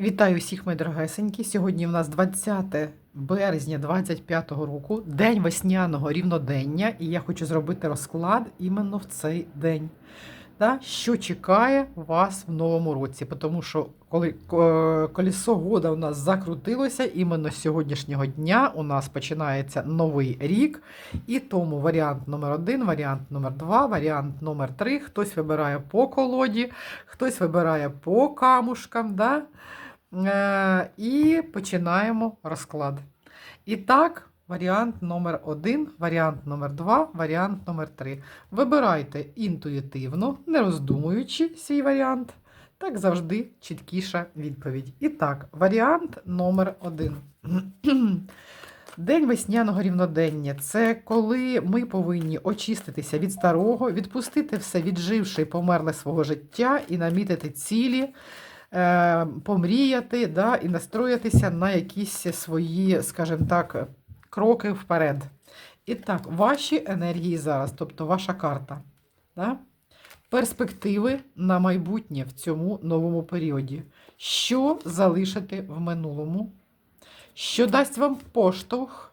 Вітаю всіх, мої дорогесенькі. Сьогодні в нас 20 березня 25 року, день весняного рівнодення, і я хочу зробити розклад іменно в цей день. Да? Що чекає вас в новому році? Тому що коли е, колесо года у нас закрутилося, іменно з сьогоднішнього дня у нас починається новий рік. І тому варіант номер один, варіант номер два, варіант номер три. Хтось вибирає по колоді, хтось вибирає по камушкам. Да? Е, і починаємо розклад. І так, варіант номер один, варіант номер два, варіант номер три. Вибирайте інтуїтивно, не роздумуючи свій варіант. Так завжди чіткіша відповідь. І так, варіант номер один. День весняного рівнодення це коли ми повинні очиститися від старого, відпустити все відживше і померле свого життя і намітити цілі, е, помріяти да, і настроїтися на якісь свої, скажімо так, кроки вперед. І так, ваші енергії зараз, тобто ваша карта. Да? Перспективи на майбутнє в цьому новому періоді. Що залишити в минулому? Що дасть вам поштовх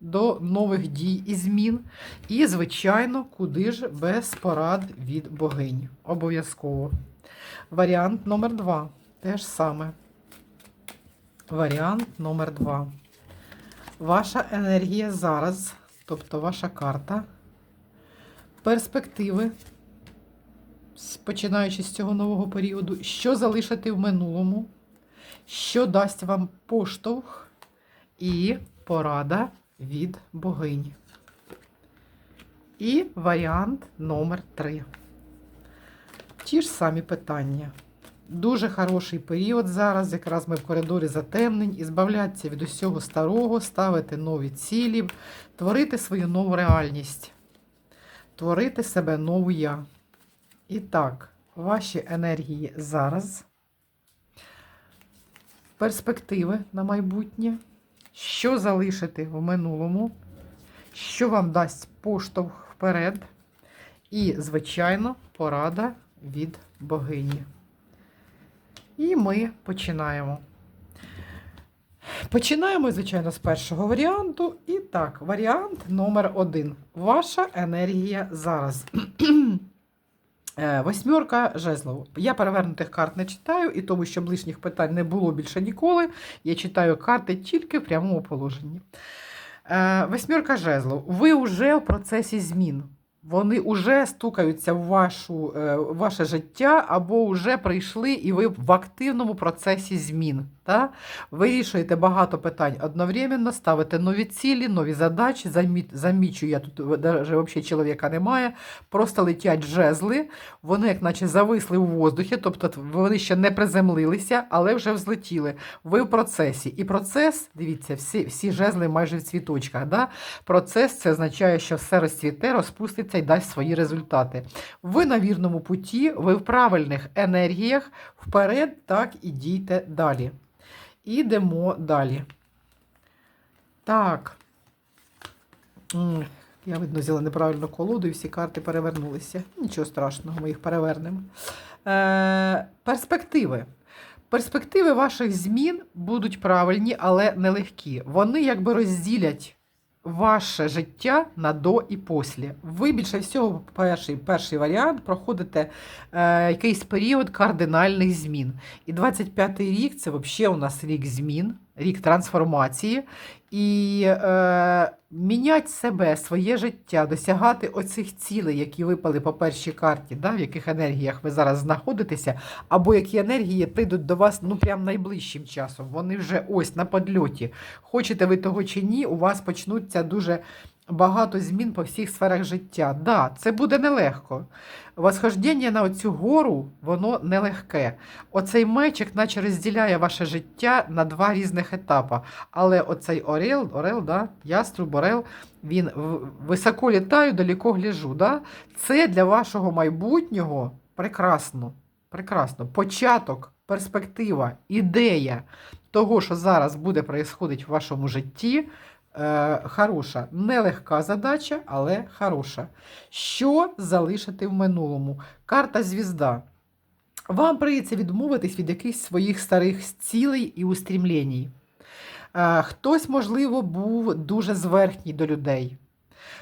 до нових дій і змін? І, звичайно, куди ж без порад від богинь. Обов'язково. Варіант номер два. Те ж саме. Варіант номер два. Ваша енергія зараз, тобто ваша карта. Перспективи, починаючи з цього нового періоду, що залишити в минулому, що дасть вам поштовх і порада від богинь. І варіант номер три. Ті ж самі питання. Дуже хороший період зараз, якраз ми в коридорі затемнень, і збавлятися від усього старого, ставити нові цілі, творити свою нову реальність, творити себе нову я. І так, ваші енергії зараз, перспективи на майбутнє, що залишити в минулому, що вам дасть поштовх вперед, і, звичайно, порада від богині. І ми починаємо. Починаємо, звичайно, з першого варіанту. І так, варіант номер один. Ваша енергія зараз. Е, Восьмерка жезлов. Я перевернутих карт не читаю, і тому, щоб лишніх питань не було більше ніколи. Я читаю карти тільки в прямому положенні. Е, Восьмерка жезлов. Ви вже в процесі змін. Вони вже стукаються в, вашу, е, в ваше життя або вже прийшли, і ви в активному процесі змін. Та? Вирішуєте багато питань одновременно, ставите нові цілі, нові задачі. Замі, замічу, я тут взагалі чоловіка немає. Просто летять жезли, вони, як наче зависли в воздухі, тобто вони ще не приземлилися, але вже взлетіли. Ви в процесі. І процес, дивіться, всі, всі жезли майже в цвіточках. Да? Процес це означає, що все розцвіте, розпуститься і дасть свої результати. Ви на вірному путі, ви в правильних енергіях, вперед, так і дійте далі. Ідемо далі. Так. Я, видно, взяла неправильну колоду і всі карти перевернулися. Нічого страшного, ми їх перевернемо. Е, перспективи. Перспективи ваших змін будуть правильні, але нелегкі. Вони якби розділять ваше життя на до і після. Ви більше всього, перший, перший варіант, проходите е, якийсь період кардинальних змін. І 25-й рік це взагалі у нас рік змін, рік трансформації. І е, міняти себе, своє життя, досягати оцих цілей, які випали по першій карті, да, в яких енергіях ви зараз знаходитеся, або які енергії прийдуть до вас ну прям найближчим часом. Вони вже ось на подльоті. Хочете ви того чи ні, у вас почнуться дуже багато змін по всіх сферах життя. Да, це буде нелегко. Восхождення на оцю гору, воно нелегке. Оцей мечик, наче розділяє ваше життя на два різних етапи. Але оцей орел, орел, да, яструб, орел, він високо літаю, далеко гляжу. Да? Це для вашого майбутнього прекрасно. Прекрасно. Початок, перспектива, ідея того, що зараз буде происходити в вашому житті, е, хороша. Нелегка задача, але хороша. Що залишити в минулому? Карта звізда. Вам прийдеться відмовитись від якихось своїх старих цілей і устрімлінь. Е, Хтось, можливо, був дуже зверхній до людей,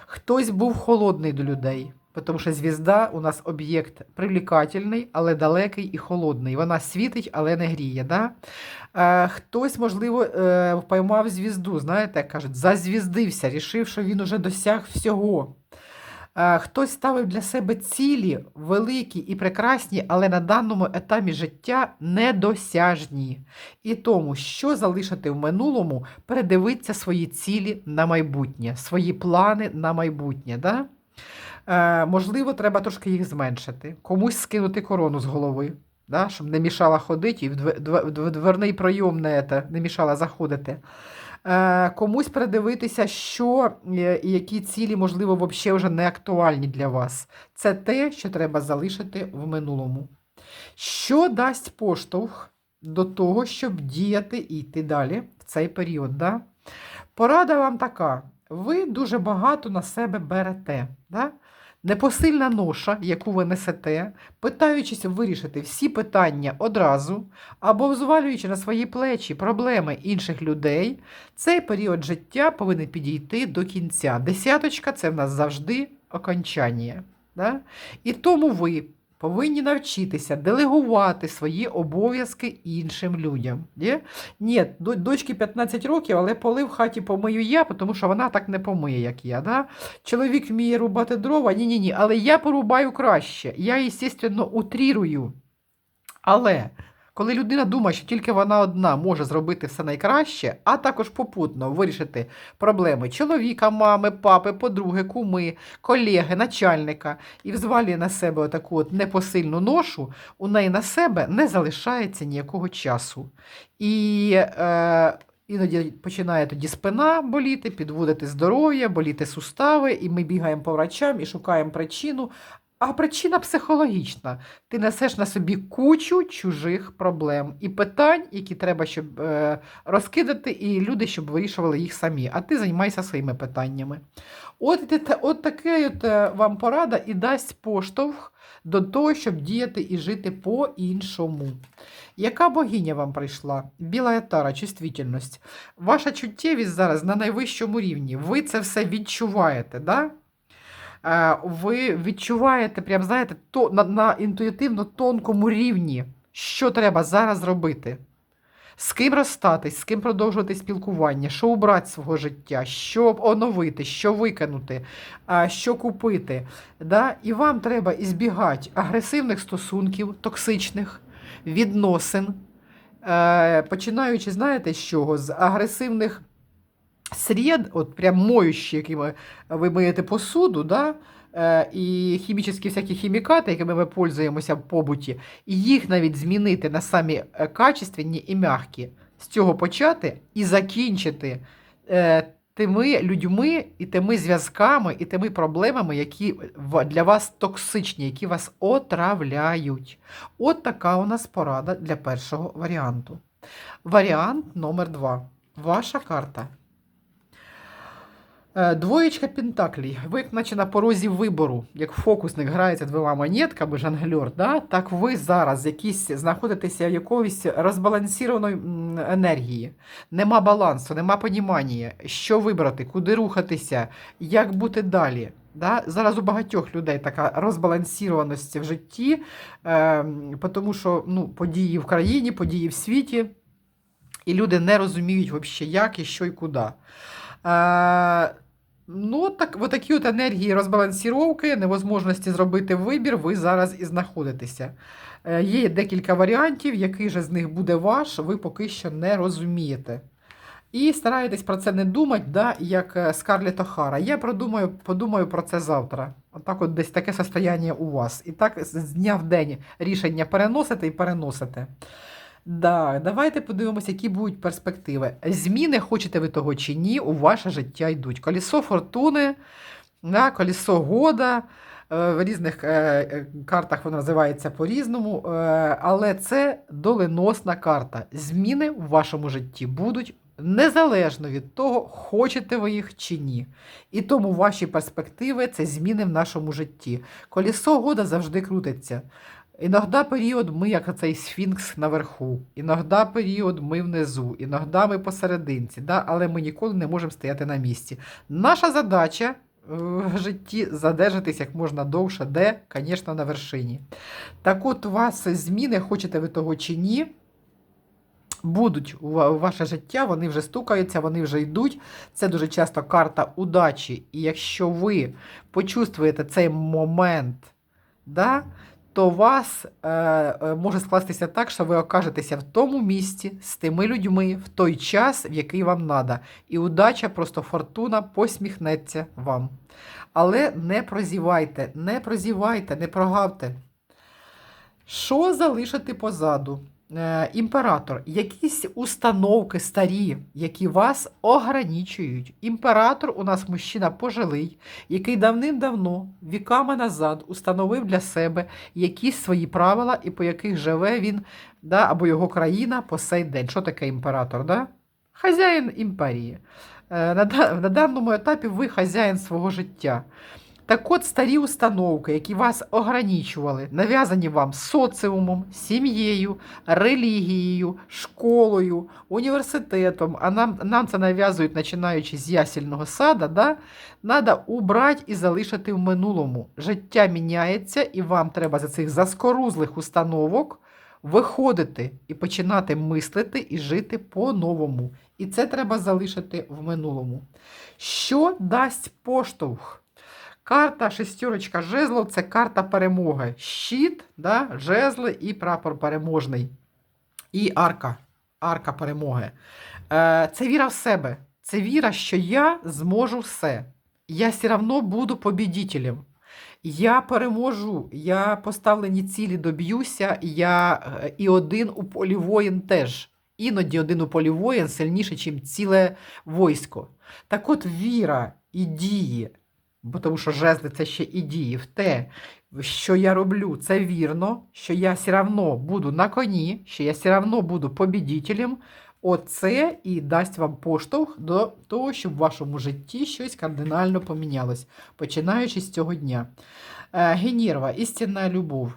хтось був холодний до людей. Тому що звізда у нас об'єкт привлекательний, але далекий і холодний. Вона світить, але не гріє. Да? Е, хтось, можливо, е, поймав звізду, знаєте, кажуть, зазвіздився, рішив, що він уже досяг всього. Е, Хтось ставив для себе цілі великі і прекрасні, але на даному етапі життя недосяжні. І тому, що залишити в минулому, передивитися свої цілі на майбутнє, свої плани на майбутнє. Да? Е, можливо, треба трошки їх зменшити, комусь скинути корону з голови, да? щоб не мішала ходити і в дв- дверний прийом не, те, не мішала заходити. Е, комусь передивитися, що е, і які цілі, можливо, взагалі вже не актуальні для вас. Це те, що треба залишити в минулому. Що дасть поштовх до того, щоб діяти і йти далі в цей період? Да? Порада вам така: ви дуже багато на себе берете. Да? Непосильна ноша, яку ви несете, питаючись вирішити всі питання одразу, або взвалюючи на свої плечі проблеми інших людей, цей період життя повинен підійти до кінця. Десяточка це в нас завжди окончання. Да? І тому ви повинні навчитися делегувати свої обов'язки іншим людям. Є? Ні, дочки дочці 15 років, але поли в хаті помию я, тому що вона так не помиє, як я. Да? Чоловік вміє рубати дрова, ні-ні ні, але я порубаю краще. Я, звісно, утрірую. Але коли людина думає, що тільки вона одна може зробити все найкраще, а також попутно вирішити проблеми чоловіка, мами, папи, подруги, куми, колеги, начальника і взвалює на себе таку от непосильну ношу, у неї на себе не залишається ніякого часу. І е, іноді починає тоді спина боліти, підводити здоров'я, боліти сустави, і ми бігаємо по врачам і шукаємо причину. А причина психологічна. Ти несеш на собі кучу чужих проблем і питань, які треба, щоб е, розкидати, і люди, щоб вирішували їх самі. А ти займайся своїми питаннями. От, от таке от, е, вам порада і дасть поштовх до того, щоб діяти і жити по-іншому. Яка богиня вам прийшла? Біла етара, чувствительність. Ваша чуттєвість зараз на найвищому рівні. Ви це все відчуваєте, да? Е, ви відчуваєте, прям знаєте, то, на, на інтуїтивно тонкому рівні, що треба зараз зробити. З ким розстатись, з ким продовжувати спілкування, що убрати з свого життя, що оновити, що викинути, що купити. Да? І вам треба ізбігати агресивних стосунків, токсичних, відносин, е, починаючи, знаєте, з чого? З агресивних сред, от прям моющі, якими ви миєте посуду, да? і хімічні всякі хімікати, якими ми пользуємося в побуті, і їх навіть змінити на самі е, качественні і м'які. З цього почати і закінчити е, тими людьми і тими зв'язками, і тими проблемами, які для вас токсичні, які вас отравляють. От така у нас порада для першого варіанту. Варіант номер два. Ваша карта. Е, Двоєчка Пентаклей. Ви, наче на порозі вибору, як фокусник грається двома монетками, жонглер, да? так ви зараз якісь знаходитеся в якоїсь розбалансованої енергії. Нема балансу, нема понімання, що вибрати, куди рухатися, як бути далі. Да? Зараз у багатьох людей така розбалансованість в житті, е, тому що ну, події в країні, події в світі, і люди не розуміють взагалі, як і що і куди. Е, ну, так, от такі от енергії розбалансіровки, невозможності зробити вибір, ви зараз і знаходитеся. Е, є декілька варіантів, який же з них буде ваш, ви поки що не розумієте. І стараєтесь про це не думати, да, як е, Скарлетт Охара. Я продумаю, подумаю про це завтра. Отак от десь таке состояння у вас. І так з дня в день рішення переносите і переносите. Да, давайте подивимося, які будуть перспективи. Зміни, хочете ви того чи ні, у ваше життя йдуть. Колесо фортуни, да, колесо года. е, В різних е, е, картах воно називається по-різному, але це доленосна карта. Зміни в вашому житті будуть незалежно від того, хочете ви їх чи ні. І тому ваші перспективи це зміни в нашому житті. Колесо года завжди крутиться. Іногда період ми, як цей сфінкс наверху, іногда період ми внизу, іногда ми посерединці, да? але ми ніколи не можемо стояти на місці. Наша задача е, в житті задержатись як можна довше, де, звісно, на вершині. Так от у вас зміни, хочете ви того чи ні, будуть у ваше життя, вони вже стукаються, вони вже йдуть. Це дуже часто карта удачі. І якщо ви почувствуєте цей момент, да, то у вас е, е, може скластися так, що ви окажетеся в тому місці з тими людьми в той час, в який вам треба. І удача, просто фортуна посміхнеться вам. Але не прозівайте, не прозівайте, не прогавте. Що залишити позаду? Е, імператор, якісь установки старі, які вас ограничують. Імператор у нас мужчина пожилий, який давним-давно, віками назад, установив для себе якісь свої правила, і по яких живе він да, або його країна по сей день. Що таке імператор? Да? Хазяїн імперії. Е, На, на даному етапі ви хазяїн свого життя. Так от старі установки, які вас ограничували, нав'язані вам соціумом, сім'єю, релігією, школою, університетом, а нам, нам це нав'язують, починаючи з ясільного сада, да? треба убрати і залишити в минулому. Життя міняється, і вам треба за цих заскорузлих установок виходити і починати мислити і жити по-новому. І це треба залишити в минулому. Що дасть поштовх? Карта шестерочка жезлов це карта перемоги. Щит, да, жезли і прапор переможний. І арка. Арка перемоги. Е, це віра в себе. Це віра, що я зможу все. Я все одно буду побідітелем. Я переможу, я поставлені цілі доб'юся, я е, і один у полі воїн теж. Іноді один у полі воїн сильніше, ніж ціле військо. Так от віра і дії, бо тому що жезли це ще і дії в те, що я роблю, це вірно, що я все одно буду на коні, що я все одно буду побідітелем. Оце і дасть вам поштовх до того, щоб в вашому житті щось кардинально помінялось, починаючи з цього дня. Генірва, істинна любов.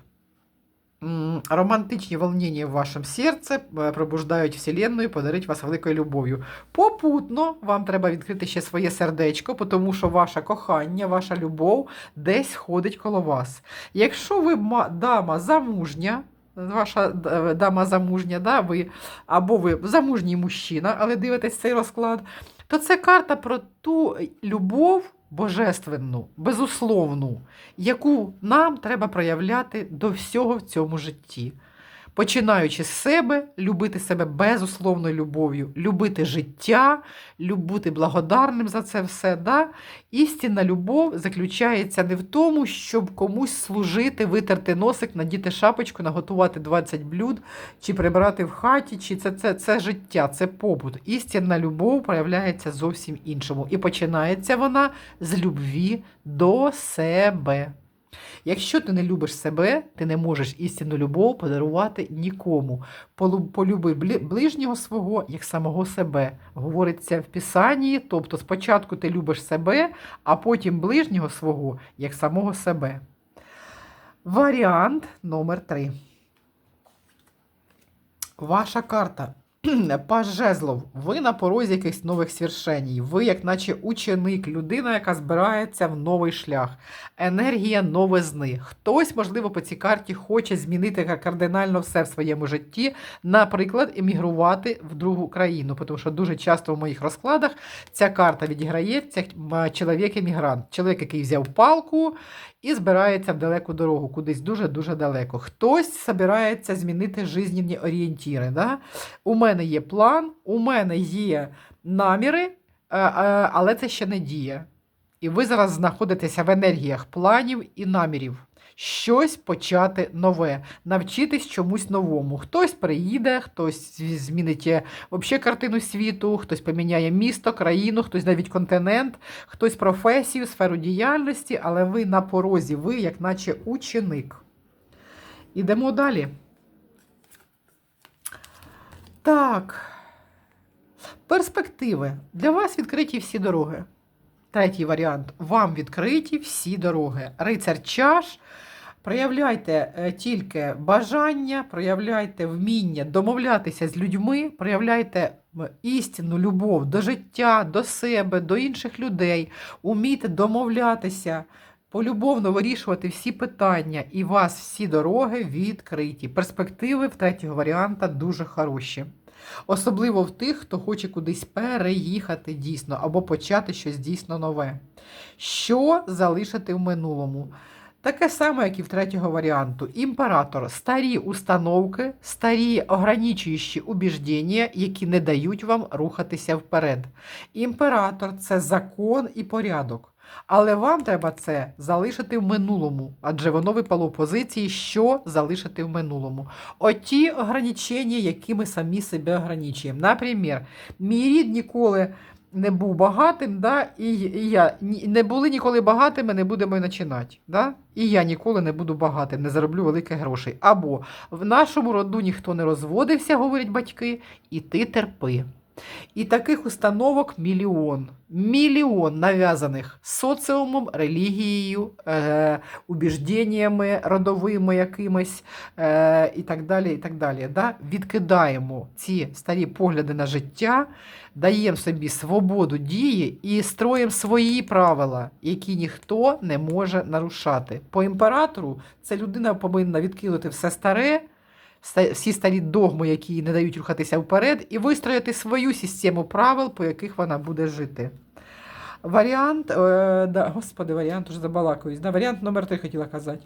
Романтичні волнення в вашому серці е, пробуждають Вселенную, подарить вас великою любов'ю. Попутно вам треба відкрити ще своє сердечко, тому що ваше кохання, ваша любов десь ходить коло вас. Якщо ви ма- дама замужня, ваша е, дама замужня, да, ви, або ви замужній мужчина, але дивитесь цей розклад, то це карта про ту любов божественну, безусловну, яку нам треба проявляти до всього в цьому житті. Починаючи з себе, любити себе безусловною любов'ю, любити життя, люб- бути благодарним за це все. Да? Істинна любов заключається не в тому, щоб комусь служити, витерти носик, надіти шапочку, наготувати 20 блюд, чи прибрати в хаті, чи це, це, це життя, це побут. Істинна любов проявляється зовсім іншому. І починається вона з любві до себе. Якщо ти не любиш себе, ти не можеш істинну любов подарувати нікому. Полюби ближнього свого як самого себе. Говориться в Писанні, тобто спочатку ти любиш себе, а потім ближнього свого як самого себе. Варіант номер 3. Ваша карта. Жезлов, ви на порозі якихось нових свершеній. Ви, як наче ученик, людина, яка збирається в новий шлях, енергія новизни. Хтось, можливо, по цій карті хоче змінити кардинально все в своєму житті, наприклад, емігрувати в другу країну. Тому що дуже часто в моїх розкладах ця карта відіграється чоловік-емігрант, чоловік, який взяв палку і збирається в далеку дорогу, кудись дуже-дуже далеко. Хтось збирається змінити жизненні орієнтіри. Да? У мене є план, у мене є наміри, е, е, але це ще не діє. І ви зараз знаходитеся в енергіях планів і намірів. Щось почати нове, навчитись чомусь новому. Хтось приїде, хтось змінить е, вообще картину світу, хтось поміняє місто, країну, хтось навіть континент, хтось професію, сферу діяльності, але ви на порозі, ви як наче ученик. Ідемо далі. Так. Перспективи. Для вас відкриті всі дороги. Третій варіант. Вам відкриті всі дороги. Рицар чаш. Проявляйте е, тільки бажання, проявляйте вміння домовлятися з людьми, проявляйте істинну любов до життя, до себе, до інших людей. Умійте домовлятися, полюбовно вирішувати всі питання, і вас всі дороги відкриті. Перспективи в третього варіанта дуже хороші. Особливо в тих, хто хоче кудись переїхати дійсно або почати щось дійсно нове. Що залишити в минулому? Таке саме, як і в третього варіанту. Імператор старі установки, старі ограничуючі убіждення, які не дають вам рухатися вперед. Імператор це закон і порядок. Але вам треба це залишити в минулому, адже воно випало в позиції, що залишити в минулому. Оті ограничення, які ми самі себе ограничуємо. Наприклад, мій рід ніколи не був багатим, да, і, і я не були ніколи багатими, не будемо й починати. Да? І я ніколи не буду багатим, не зароблю великих грошей. Або в нашому роду ніхто не розводився, говорять батьки, і ти терпи. І таких установок мільйон. Мільйон нав'язаних соціумом, релігією, е, убіжденнями родовими якимись е, і так далі. і так далі. Да? Відкидаємо ці старі погляди на життя, даємо собі свободу дії і строїмо свої правила, які ніхто не може нарушати. По імператору це людина повинна відкинути все старе, ста- всі старі догми, які не дають рухатися вперед, і вистроїти свою систему правил, по яких вона буде жити. Варіант, е, да, господи, варіант уже забалакуюсь. Да, варіант номер три хотіла казати.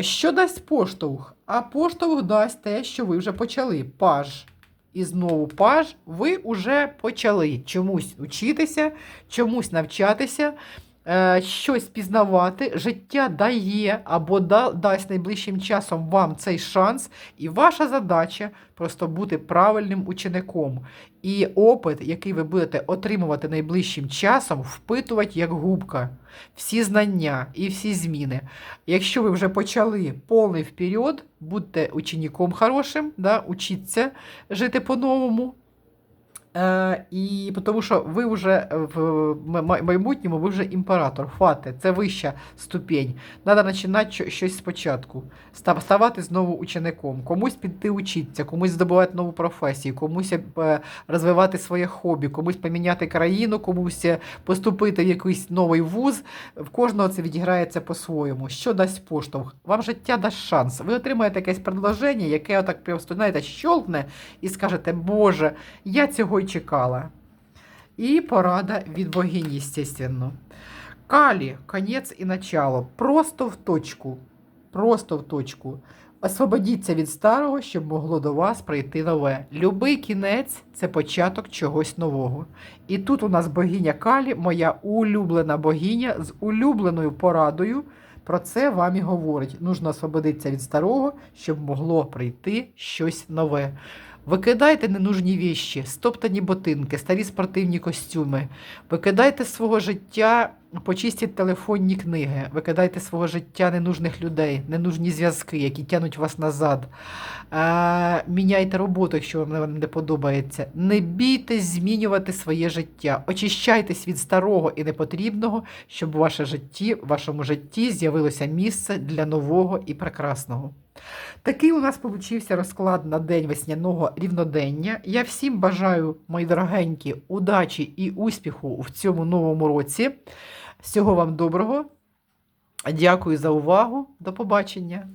Що дасть поштовх? А поштовх дасть те, що ви вже почали. Паж. І знову паж, ви вже почали чомусь учитися, чомусь навчатися, щось пізнавати. Життя дає або да, дасть найближчим часом вам цей шанс, і ваша задача просто бути правильним учеником. І опит, який ви будете отримувати найближчим часом, впитувати як губка. Всі знання і всі зміни. Якщо ви вже почали повний вперед, будьте учеником хорошим, да, учіться жити по-новому. Е, і тому що ви вже в майбутньому ви вже імператор, фати, це вища ступінь. Треба починати щось спочатку. Ставати знову учеником, комусь піти учитися, комусь здобувати нову професію, комусь е, розвивати своє хобі, комусь поміняти країну, комусь е, поступити в якийсь новий вуз. В кожного це відіграється по-своєму. Що дасть поштовх? Вам життя дасть шанс. Ви отримаєте якесь предложення, яке отак просто, знаєте, щолкне і скажете, Боже, я цього й чекала. І порада від богині, естественно. Калі, конець і начало. Просто в точку. Просто в точку. Освободіться від старого, щоб могло до вас прийти нове. Любий кінець це початок чогось нового. І тут у нас богиня Калі, моя улюблена богиня з улюбленою порадою. Про це вам і говорить. Нужно освободитися від старого, щоб могло прийти щось нове. Викидайте ненужні віщі, стоптані ботинки, старі спортивні костюми. Викидайте свого життя, почистіть телефонні книги, викидайте свого життя ненужних людей, ненужні зв'язки, які тянуть вас назад. Е, міняйте роботу, якщо вам не подобається. Не бійтесь змінювати своє життя. Очищайтесь від старого і непотрібного, щоб у ваше житті, в вашому житті з'явилося місце для нового і прекрасного. Такий у нас получився розклад на день весняного рівнодення. Я всім бажаю, мої дорогенькі, удачі і успіху в цьому новому році. Всього вам доброго. Дякую за увагу. До побачення.